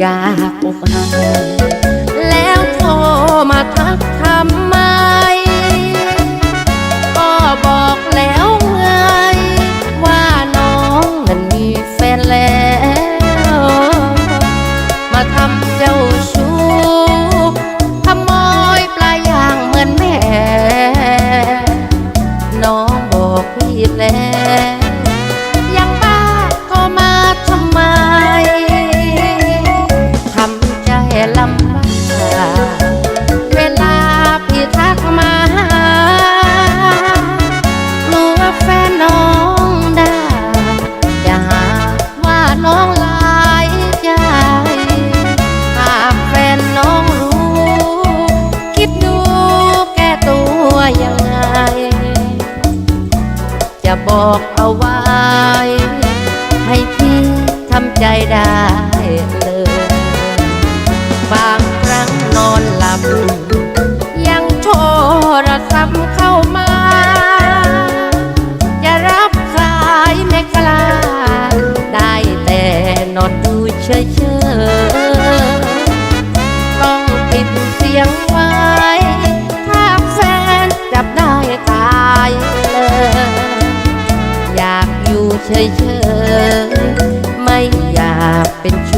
อยากอกหักแล้วโทรมาทักทำไม ก็บอกแล้วไง ว่าน้องนั้นมีแฟนแล้ว มาทำเจ้าชู้ทำมยปลายยางเหมือนแม่ น้องบอกพี่แล้ว บอกเอาไว้ ให้พี่ทำใจได้เลยบางครั้งนอนหลับ ยังโทรศัพท์เข้ามา จะรับสายไม่กล้า ได้แต่นอนดูเฉย ยเฉยไม่อยากเป็นชู้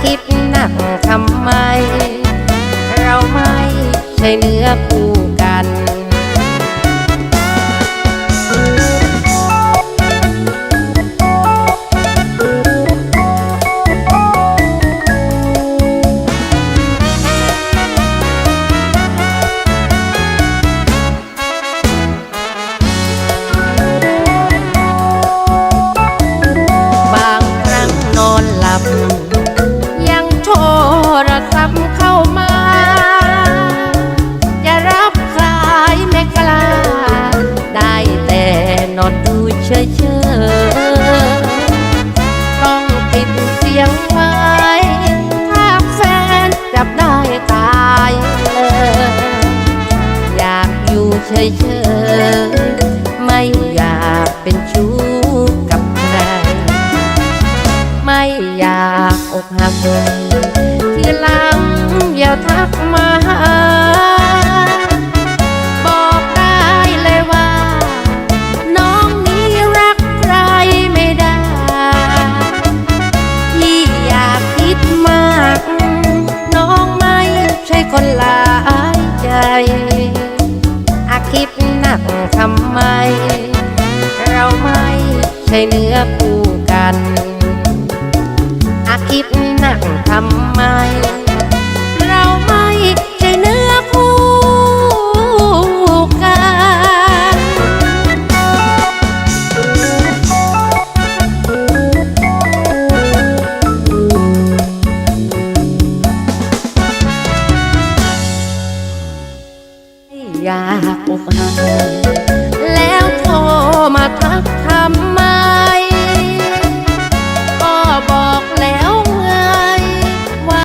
คิดหนักทำไม เราไม่ใช่เนื้อคู่กัน ดูเฉยต้องปิดเสียงไว้ ถ้าแฟนจับได้ตายเลยอยากอยู่เฉยๆไม่อยากเป็นชู้กับใคร ไม่อยากอกหักทีหลังอย่าทักมาหา คิดหนักทำไม เราไม่ใช่เนื้อคู่กันอาคิดหนักทำไม